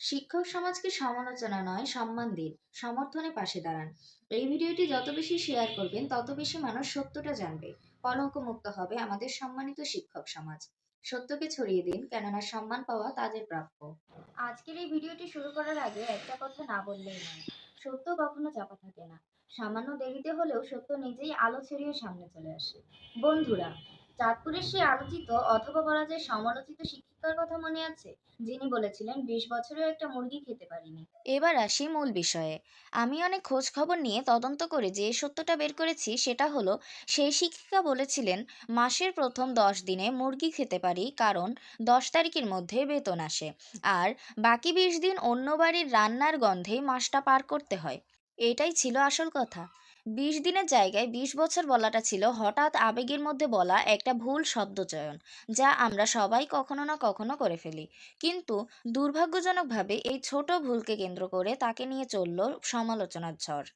শিক্ষক সমাজকে সমালোচনা নয়, সম্মান দিন, সমর্থনে পাশে দাঁড়ান। এই ভিডিওটি যত বেশি শেয়ার করবেন, তত বেশি মানুষ সত্যটা জানবে। কলঙ্কমুক্ত হবে আমাদের সম্মানিত শিক্ষক সমাজ। সত্যকে ছড়িয়ে দিন, কেননা সম্মান পাওয়া তাদের প্রাপ্য। আজকের এই ভিডিওটি শুরু করার আগে একটা কথা না বললেই নয়, সত্য কখনো চাপা থাকে না। সামান্য দেরিতে হলেও সত্য নিজেই আলো ছড়িয়ে সামনে চলে আসে। বন্ধুরা চাঁদপুরের সেই আলোচিত অথবা বলা যায় সমালোচিত শিক্ষিকার কথা মনে আছে? যিনি বলেছিলেন, বিশ বছরেও একটা মুরগি খেতে পারিনি। এবার আসি মূল বিষয়ে। আমি অনেক খোঁজ খবর নিয়ে তদন্ত করে যে সত্যটা বের করেছি, সেটা হলো, সেই শিক্ষিকা বলেছিলেন, মাসের প্রথম দশ দিনে মুরগি খেতে পারি, কারণ দশ তারিখের মধ্যে বেতন আসে। আর বাকি বিশ দিন অন্য বাড়ির রান্নার গন্ধেই মাসটা পার করতে হয়। এটাই ছিল আসল কথা। বিশ দিনের জায়গায় বিশ বছর বলাটা ছিল হঠাৎ আবেগের মধ্যে বলা একটা ভুল শব্দচয়ন, যা আমরা সবাই কখনো না কখনো করে ফেলি। কিন্তু দুর্ভাগ্যজনকভাবে এই ছোট ভুলকে কেন্দ্র করে তাকে নিয়ে চলল সমালোচনার ঝড়।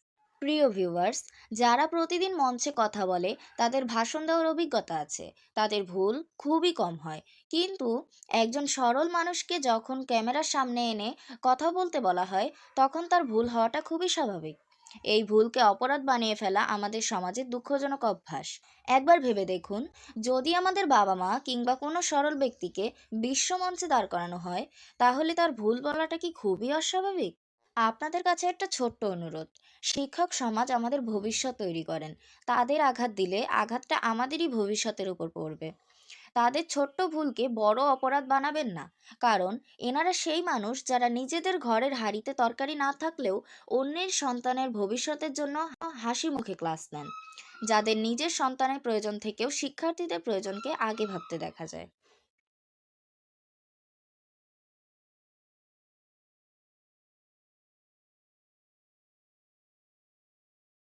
প্রিয় ভিউয়ার্স, যারা প্রতিদিন মঞ্চে কথা বলে, তাদের ভাষণ দেওয়ার অভিজ্ঞতা আছে। তাদের ভুল খুবই কম হয়। কিন্তু একজন সরল মানুষকে যখন ক্যামেরার সামনে এনে কথা বলতে বলা হয়, তখন তার ভুল হওয়াটা খুবই স্বাভাবিক। এই ভুলকে অপরাধ বানিয়ে ফেলা আমাদের সমাজের দুঃখজনক অভ্যাস। একবার ভেবে দেখুন, যদি আমাদের বাবা মা কিংবা কোনো সরল ব্যক্তিকে বিশ্বমঞ্চে দাঁড় করানো হয়, তাহলে তার ভুল বলাটা কি খুবই অস্বাভাবিক? আপনাদের কাছে একটা ছোট্ট অনুরোধ। শিক্ষক সমাজ আমাদের ভবিষ্যৎ তৈরি করেন। তাদের আঘাত দিলে আঘাতটা আমাদেরই ভবিষ্যতের উপর পড়বে। তাদের ছোট্ট ভুলকে বড় অপরাধ বানাবেন না। কারণ, এনারা সেই মানুষ যারা নিজেদের ঘরের হাড়িতে তরকারি না থাকলেও অন্যের সন্তানের ভবিষ্যতের জন্য হাসি মুখে ক্লাস নেন। যাদের নিজের সন্তানের প্রয়োজন থেকেও শিক্ষার্থীদের প্রয়োজনকে আগে ভাবতে দেখা যায়।